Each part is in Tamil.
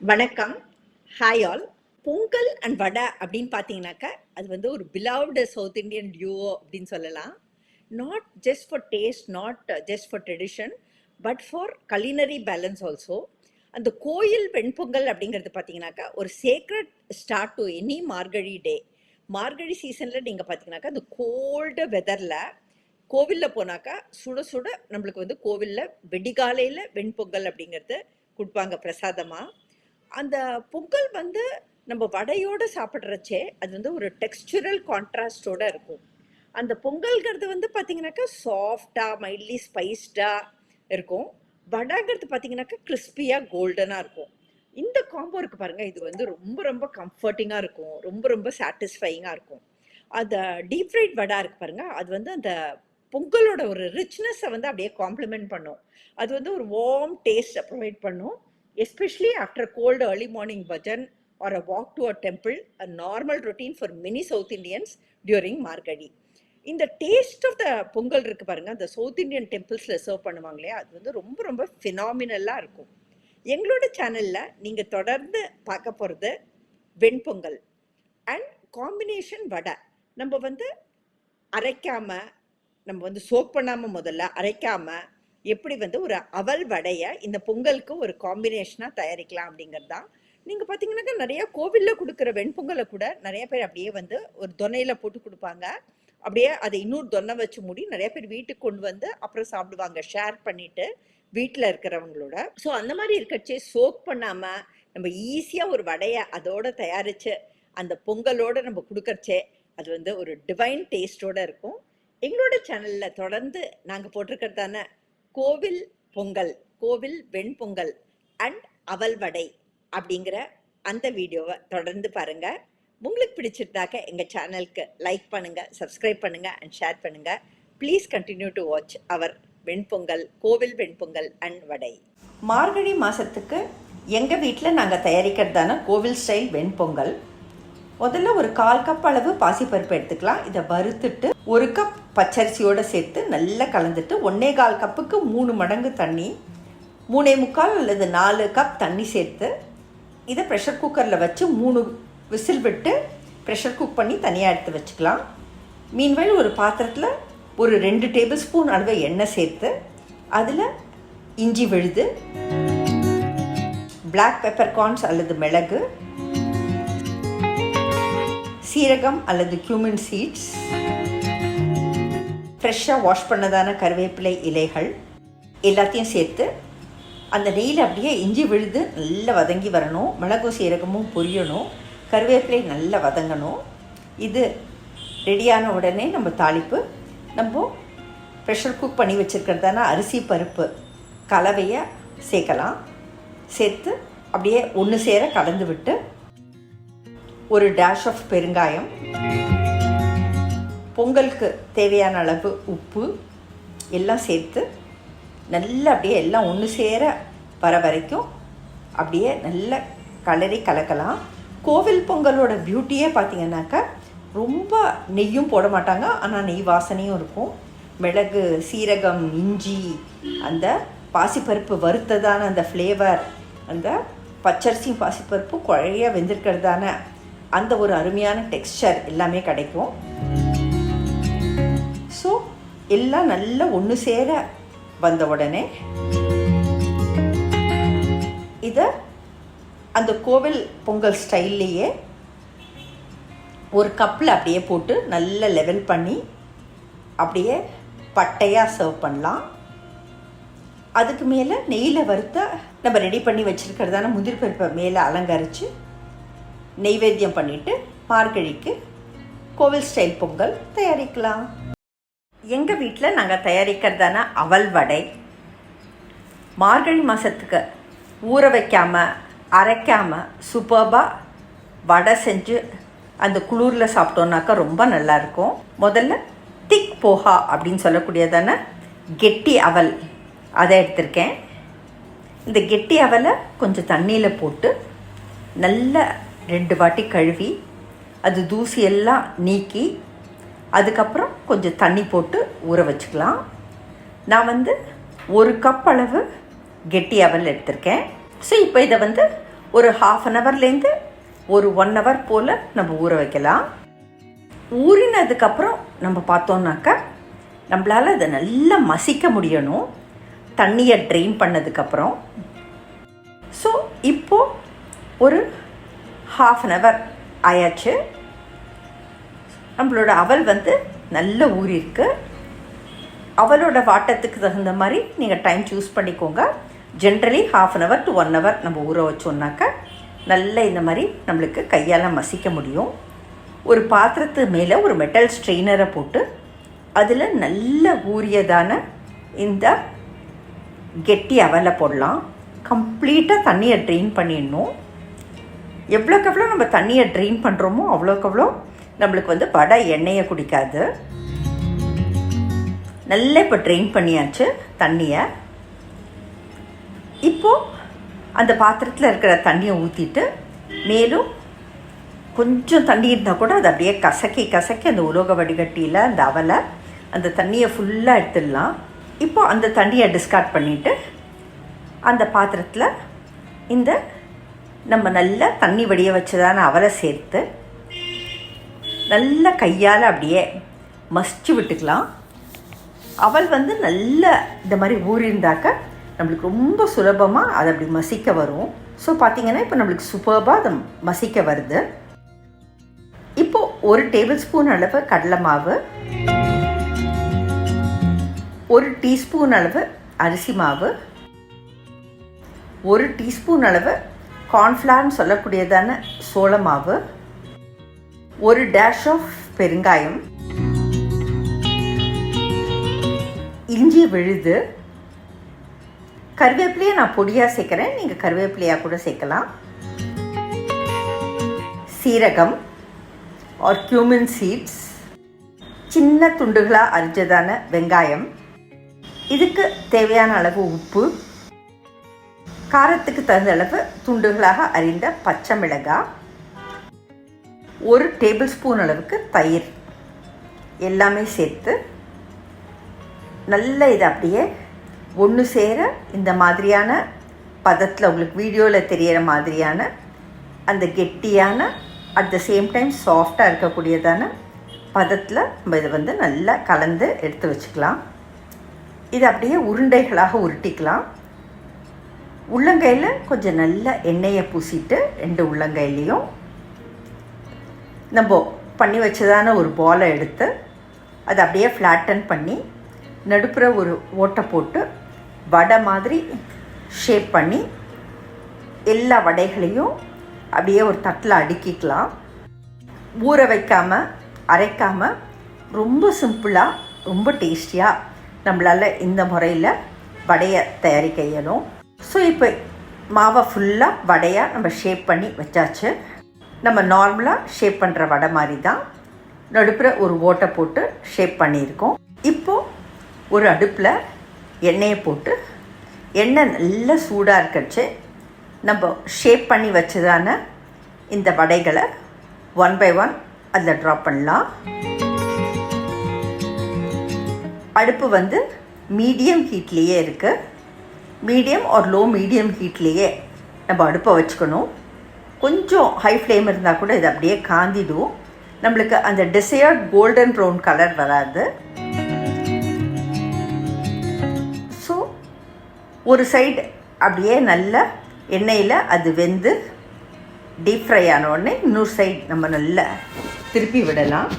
வணக்கம். Hi all pongal and vada அப்படின்னு பார்த்தீங்கன்னாக்கா அது வந்து ஒரு பிலவ்டு சவுத் இந்தியன் டியூவோ அப்படின்னு சொல்லலாம். Not just for taste not just for tradition but for culinary balance also அந்த கோயில் வெண்பொங்கல் அப்படிங்கிறது பார்த்தீங்கன்னாக்கா ஒரு sacred start to any Margazhi day Margazhi சீசனில் நீங்கள் பார்த்தீங்கன்னாக்கா அந்த கோல்டு வெதரில் கோவிலில் போனாக்கா சுட சுட நம்மளுக்கு வந்து கோவிலில் வெடிகாலையில் வெண்பொங்கல் அப்படிங்கிறது கொடுப்பாங்க பிரசாதமாக அந்த பொங்கல் வந்து நம்ம வடையோடு சாப்பிட்றச்சே அது வந்து ஒரு டெக்ஸ்சுரல் கான்ட்ராஸ்டோட இருக்கும். அந்த பொங்கல்ங்கிறது வந்து பார்த்தீங்கன்னாக்கா சாஃப்டாக மைல்ட்லி ஸ்பைஸ்டாக இருக்கும். வடைங்கிறது பார்த்தீங்கன்னாக்கா கிறிஸ்பியாக கோல்டனாக இருக்கும். இந்த காம்போ இருக்கு பாருங்க இது வந்து ரொம்ப ரொம்ப கம்ஃபர்டிங்காக இருக்கும். ரொம்ப ரொம்ப சாட்டிஸ்ஃபையிங்காக இருக்கும். அந்த டீப் ஃப்ரைட் வடை இருக்கு பாருங்க அது வந்து அந்த பொங்கலோட ஒரு ரிச்னஸை வந்து அப்படியே காம்ப்ளிமெண்ட் பண்ணும். அது வந்து ஒரு வார்ம் டேஸ்ட்டை ப்ரொவைட் பண்ணும். Especially after cold early morning bhajan or a walk to a temple a normal routine for many South Indians during Margazhi இந்த டேஸ்ட் ஆஃப் த பொங்கல் இருக்கு பாருங்க அந்த சவுத் இந்தியன் டெம்பிள்ஸில் சர்வ் பண்ணுவாங்களே அது வந்து ரொம்ப ரொம்ப ஃபினாமினலாக இருக்கும். எங்களோட சேனலில் நீங்கள் தொடர்ந்து பார்க்க போகிறது வெண்பொங்கல் அண்ட் காம்பினேஷன் வடை. நம்ம வந்து அரைக்காமல் நம்ம வந்து சோப் பண்ணாமல் முதல்ல அரைக்காமல் எப்படி வந்து ஒரு அவல் வடையை இந்த பொங்கலுக்கு ஒரு காம்பினேஷனாக தயாரிக்கலாம் அப்படிங்கிறது தான். நீங்கள் பார்த்தீங்கன்னாக்கா நிறையா கோவிலில் கொடுக்குற வெண்பொங்கலை கூட நிறைய பேர் அப்படியே வந்து ஒரு தொன்னையில் போட்டு கொடுப்பாங்க. அப்படியே அதை இன்னொரு தொன்னை வச்சு மூடி நிறைய பேர் வீட்டுக்கு கொண்டு வந்து அப்புறம் சாப்பிடுவாங்க ஷேர் பண்ணிட்டு வீட்டில் இருக்கிறவங்களோட. ஸோ அந்த மாதிரி இருக்கச்சே சோக் பண்ணாமல் நம்ம ஈஸியாக ஒரு வடையை அதோட தயாரித்து அந்த பொங்கலோட நம்ம கொடுக்கறச்சே அது வந்து ஒரு டிவைன் டேஸ்டோட இருக்கும். எங்களோட சேனலில் தொடர்ந்து நாங்கள் போட்டிருக்கிறதான கோவில் பொங்கல் கோவில் வெண்பொங்கல் அண்ட் அவல் வடை அப்படிங்கிற அந்த வீடியோவை தொடர்ந்து பாருங்க. உங்களுக்கு பிடிச்சிருந்தாக்க எங்கள் சேனலுக்கு லைக் பண்ணுங்க சப்ஸ்கிரைப் பண்ணுங்க அண்ட் ஷேர் பண்ணுங்க. Please continue to watch our venpongal கோவில் வெண்பொங்கல் அண்ட் வடை. மார்கழி மாதத்துக்கு எங்கள் வீட்டில் நாங்கள் தயாரிக்கிறதான கோவில் ஸ்டைல் வெண்பொங்கல் முதல்ல ஒரு கால் கப் அளவு பாசிப்பருப்பு எடுத்துக்கலாம். இதை வறுத்துட்டு ஒரு கப் பச்சரிசியோடு சேர்த்து நல்லா கலந்துட்டு ஒன்னே கால் கப்புக்கு மூணு மடங்கு தண்ணி மூணே முக்கால் அல்லது நாலு கப் தண்ணி சேர்த்து இதை ப்ரெஷர் குக்கரில் வச்சு மூணு விசில் விட்டு ப்ரெஷர் குக் பண்ணி தனியாக எடுத்து வச்சுக்கலாம். மீன்வெயில் ஒரு பாத்திரத்தில் ஒரு ரெண்டு டேபிள் ஸ்பூன் அளவு எண்ணெய் சேர்த்து அதில் இஞ்சி விழுது பிளாக் பெப்பர் கார்ன்ஸ் அல்லது மிளகு சீரகம் அல்லது கியூமின் சீட்ஸ் ஃப்ரெஷ்ஷாக வாஷ் பண்ணதான கருவேப்பிலை இலைகள் எல்லாத்தையும் சேர்த்து அந்த நெய்யில் அப்படியே இஞ்சி விழுது நல்லா வதங்கி வரணும். மிளகும் சீரகமும் பொரியணும். கருவேப்பிலை நல்லா வதங்கணும். இது ரெடியான உடனே நம்ம தாளிப்பு. நம்ம ப்ரெஷர் குக் பண்ணி வச்சுருக்கிறதான அரிசி பருப்பு கலவையை சேர்க்கலாம். சேர்த்து அப்படியே ஒன்று சேர கலந்து விட்டு ஒரு டேஷ் ஆஃப் பெருங்காயம் பொங்கலுக்கு தேவையான அளவு உப்பு எல்லாம் சேர்த்து நல்லா அப்படியே எல்லாம் ஒன்று சேர வர வரைக்கும் அப்படியே நல்ல கலரி கலக்கலாம். கோவில் பொங்கலோட பியூட்டியே பார்த்தீங்கன்னாக்கா ரொம்ப நெய்யும் போட மாட்டாங்க. ஆனால் நெய் வாசனையும் இருக்கும். மிளகு சீரகம் இஞ்சி அந்த பாசிப்பருப்பு வறுத்ததான அந்த ஃப்ளேவர் அந்த பச்சரிசியும் பாசிப்பருப்பு குழைய வெந்திருக்கிறதான அந்த ஒரு அருமையான டெக்ஸ்சர் எல்லாமே கிடைக்கும். ஸோ எல்லாம் நல்லா ஒன்று சேர வந்த உடனே இதை அந்த கோவில் பொங்கல் ஸ்டைல்லையே ஒரு கப்பில் அப்படியே போட்டு நல்ல லெவல் பண்ணி அப்படியே பட்டையாக சர்வ் பண்ணலாம். அதுக்கு மேலே நெய்யில் வறுத்த நம்ம ரெடி பண்ணி வச்சுருக்கிறதான முந்திரி பருப்பை மேலே அலங்கரித்து நெய்வேத்தியம் பண்ணிவிட்டு மார்கழிக்கு கோவில் ஸ்டைல் பொங்கல் தயாரிக்கலாம். எங்கள் வீட்டில் நாங்கள் தயாரிக்கிறதான அவல் வடை. மார்கழி மாதத்துக்கு ஊற வைக்காமல் அரைக்காமல் சூப்பர்பாக வடை செஞ்சு அந்த குளிரில் சாப்பிட்டோன்னாக்கா ரொம்ப நல்லாயிருக்கும் முதல்ல திக் போஹா அப்படின்னு சொல்லக்கூடியதான கெட்டி அவல். அதை எடுத்திருக்கேன். இந்த கெட்டி அவலை கொஞ்சம் தண்ணியில் போட்டு நல்ல ரெண்டு வாட்டி கழுவி அது தூசியெல்லாம் நீக்கி அதுக்கப்புறம் கொஞ்சம் தண்ணி போட்டு ஊற வச்சுக்கலாம். நான் வந்து ஒரு கப் அளவு கெட்டி அவல் எடுத்திருக்கேன். ஸோ இப்போ இதை வந்து ஒரு ஹாஃப் அன் ஹவர்லேருந்து ஒரு ஒன் ஹவர் போல் நம்ம ஊற வைக்கலாம். ஊறினதுக்கப்புறம் நம்ம பார்த்தோம்னாக்கா நம்மளால் அதை நல்லா மசிக்க முடியணும். தண்ணியை ட்ரெயின் பண்ணதுக்கப்புறம். ஸோ இப்போது ஒரு ஹாஃப் அன் ஹவர் ஆயாச்சு. நம்மளோட அவல் வந்து நல்ல ஊறிருக்கு அவளோட வாட்டத்துக்கு தகுந்த மாதிரி நீங்கள் டைம் சூஸ் பண்ணிக்கோங்க. Generally half an hour to one hour நம்ம ஊற வச்சோம்னாக்கா நல்ல இந்த மாதிரி நம்மளுக்கு கையால் மசிக்க முடியும். ஒரு பாத்திரத்து மேலே ஒரு மெட்டல் ஸ்ட்ரெயினரை போட்டு அதில் நல்ல ஊறியதான இந்த கெட்டி அவலை போடலாம். கம்ப்ளீட்டாக தண்ணியை ட்ரெயின் பண்ணிடணும். எவ்வளோக்கு எவ்வளோ நம்ம தண்ணியை ட்ரெயின் பண்ணுறோமோ அவ்வளோக்கு அவ்வளோ நம்மளுக்கு வந்து வடை எண்ணெயை குடிக்காது. நல்லா இப்போ ட்ரெயின் பண்ணியாச்சு தண்ணியை. இப்போது அந்த பாத்திரத்தில் இருக்கிற தண்ணியை ஊற்றிட்டு மேலும் கொஞ்சம் தண்ணி இருந்தால் கூட அதை அப்படியே கசக்கி கசக்கி அந்த உலோக வடிகட்டியில் அந்த அவலை அந்த தண்ணியை ஃபுல்லாக எடுத்துடலாம். இப்போ அந்த தண்ணியை டிஸ்கார்ட் பண்ணிவிட்டு அந்த பாத்திரத்தில் இந்த நம்ம நல்லா தண்ணி வடிய வச்சதான அவரை சேர்த்து நல்லா கையால் அப்படியே மசிச்சு விட்டுக்கலாம். அவள் வந்து நல்ல இந்த மாதிரி ஊறியிருந்தாக்க நம்மளுக்கு ரொம்ப சுலபமாக அதை அப்படி மசிக்க வரும். ஸோ பார்த்தீங்கன்னா இப்போ நம்மளுக்கு சூப்பர்பாக அதை மசிக்க வருது. இப்போது ஒரு டேபிள் ஸ்பூன் அளவு கடலை மாவு ஒரு டீஸ்பூன் அளவு அரிசி மாவு ஒரு டீஸ்பூன் அளவு கார்ன்ஃப்ளார்னு சொல்லக்கூடியதான சோள மாவு ஒரு டேஷ் ஆஃப் பெருங்காயம் இஞ்சி விழுது கருவேப்பிலையை நான் பொடியாக சேர்க்குறேன். நீங்கள் கருவேப்பிலையாக கூட சேர்க்கலாம். சீரகம் ஆர் கியூமின் சீட்ஸ் சின்ன துண்டுகளாக அரிஞ்சதான வெங்காயம். இதுக்கு தேவையான அளவு உப்பு காரத்துக்கு தகுந்த அளவு துண்டுகளாக அரிந்த பச்சை மிளகாய் ஒரு டேபிள் ஸ்பூன் அளவுக்கு தயிர் எல்லாமே சேர்த்து நல்ல இது அப்படியே ஒன்று சேர இந்த மாதிரியான பதத்தில் உங்களுக்கு வீடியோவில் தெரிகிற மாதிரியான அந்த கெட்டியான அட் த சேம் டைம் சாஃப்டாக இருக்கக்கூடியதான பதத்தில் நம்ம இதை வந்து நல்லா கலந்து எடுத்து வச்சுக்கலாம். இது அப்படியே உருண்டைகளாக உருட்டிக்கலாம். உள்ளங்கையில் கொஞ்சம் நல்லா எண்ணெயை பூசிட்டு ரெண்டு உள்ளங்கையிலையும் நம்ம பண்ணி வச்சதான ஒரு பாலை எடுத்து அதை அப்படியே ஃப்ளாட்டன் பண்ணி நடுப்புற ஒரு ஓட்டை போட்டு வடை மாதிரி ஷேப் பண்ணி எல்லா வடைகளையும் அப்படியே ஒரு தட்டில் அடுக்கிக்கலாம். ஊற வைக்காமல் அரைக்காமல் ரொம்ப சிம்பிளாக ரொம்ப டேஸ்டியாக நம்மளால் இந்த முறையில் வடையை தயாரிக்க இயலும். ஸோ இப்போ மாவை ஃபுல்லாக வடையாக நம்ம ஷேப் பண்ணி வச்சாச்சு. நம்ம நார்மலாக ஷேப் பண்ணுற வடை மாதிரி தான் நடுப்புற ஒரு ஓட்டை போட்டு ஷேப் பண்ணியிருக்கோம். இப்போது ஒரு அடுப்பில் எண்ணெயை போட்டு எண்ணெய் நல்லா சூடாக இருக்கச்சு நம்ம ஷேப் பண்ணி வச்சதான இந்த வடைகளை ஒன் பை ஒன் அதில் ட்ராப் பண்ணலாம். அடுப்பு வந்து மீடியம் ஹீட்லேயே இருக்குது மீடியம் ஆர் லோ மீடியம் ஹீட்லேயே நம்ம அடுப்பை வச்சுக்கணும். கொஞ்சம் ஹை ஃப்ளேம் இருந்தால் கூட இது அப்படியே காந்திடும். நம்மளுக்கு அந்த டிசையர்ட் கோல்டன் ப்ரௌன் கலர் வராது. ஸோ ஒரு சைடு அப்படியே நல்ல எண்ணெயில் அது வெந்து டீப் ஃப்ரை ஆன உடனே இன்னொரு சைடு நம்ம நல்லா திருப்பி விடலாம்.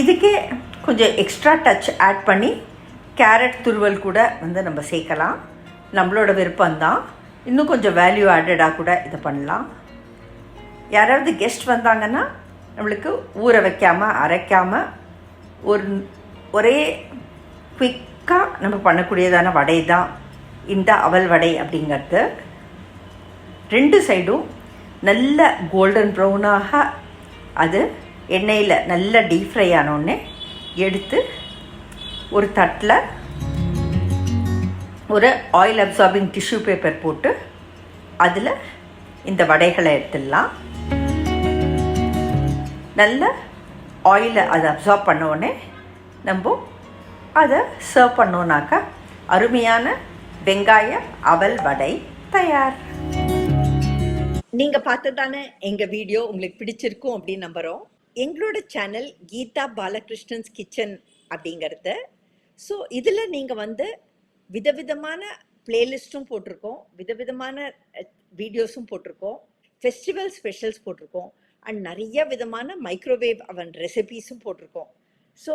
இதுக்கே கொஞ்சம் எக்ஸ்ட்ரா டச் ஆட் பண்ணி கேரட் துருவல் கூட வந்து நம்ம சேர்க்கலாம். நம்மளோட விருப்பம்தான். இன்னும் கொஞ்சம் வேல்யூ ஆடடாக கூட இதை பண்ணலாம். யாராவது கெஸ்ட் வந்தாங்கன்னா நம்மளுக்கு ஊற வைக்காமல் அரைக்காமல் ஒரு ஒரே குயிக்காக நம்ம பண்ணக்கூடியதான வடை தான் இந்த அவல் வடை அப்படிங்கிறது. ரெண்டு சைடும் நல்ல கோல்டன் ப்ரௌனாக அது எண்ணெயில் நல்ல டீப் ஃப்ரை ஆனோடனே எடுத்து ஒரு தட்டில் ஒரு ஆயில் அப்சார்பிங் டிஷ்யூ பேப்பர் போட்டு அதில் இந்த வடைகளை எடுத்துடலாம். நல்ல ஆயிலை அதை அப்சார்ப் பண்ணோடனே நம்ம அதை சர்வ் பண்ணோன்னாக்கா அருமையான வெங்காய அவல் வடை தயார். நீங்க பார்த்ததான எங்கள் வீடியோ உங்களுக்கு பிடிச்சிருக்கும் அப்படின்னு நம்புகிறோம் எங்களோட சேனல் கீதா பாலகிருஷ்ணன்ஸ் கிச்சன் அப்படிங்கிறது ஸோ இதில் நீங்கள் வந்து விதவிதமான பிளேலிஸ்ட்டும் போட்டிருக்கோம். விதவிதமான வீடியோஸும் போட்டிருக்கோம். ஃபெஸ்டிவல் ஸ்பெஷல்ஸ் போட்டிருக்கோம். அண்ட் நிறைய விதமான மைக்ரோவேவ் அவன் ரெசிபீஸும் போட்டிருக்கோம். ஸோ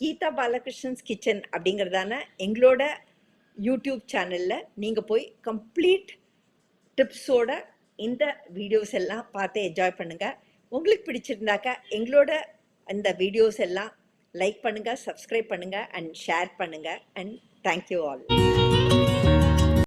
கீதா பாலகிருஷ்ணன்ஸ் கிச்சன் அப்படிங்கிறதான எங்களோட யூடியூப் சேனலில் நீங்கள் போய் கம்ப்ளீட் டிப்ஸோட இந்த வீடியோஸ் எல்லாம் பார்த்து என்ஜாய் பண்ணுங்கள் உங்களுக்கு பிடிச்சிருந்தாக்கா எங்களோட அந்த வீடியோஸ் எல்லாம் லைக் பண்ணுங்கள் சப்ஸ்கிரைப் பண்ணுங்கள் அண்ட் ஷேர் பண்ணுங்கள் அண்ட் தேங்க்யூ ஆல்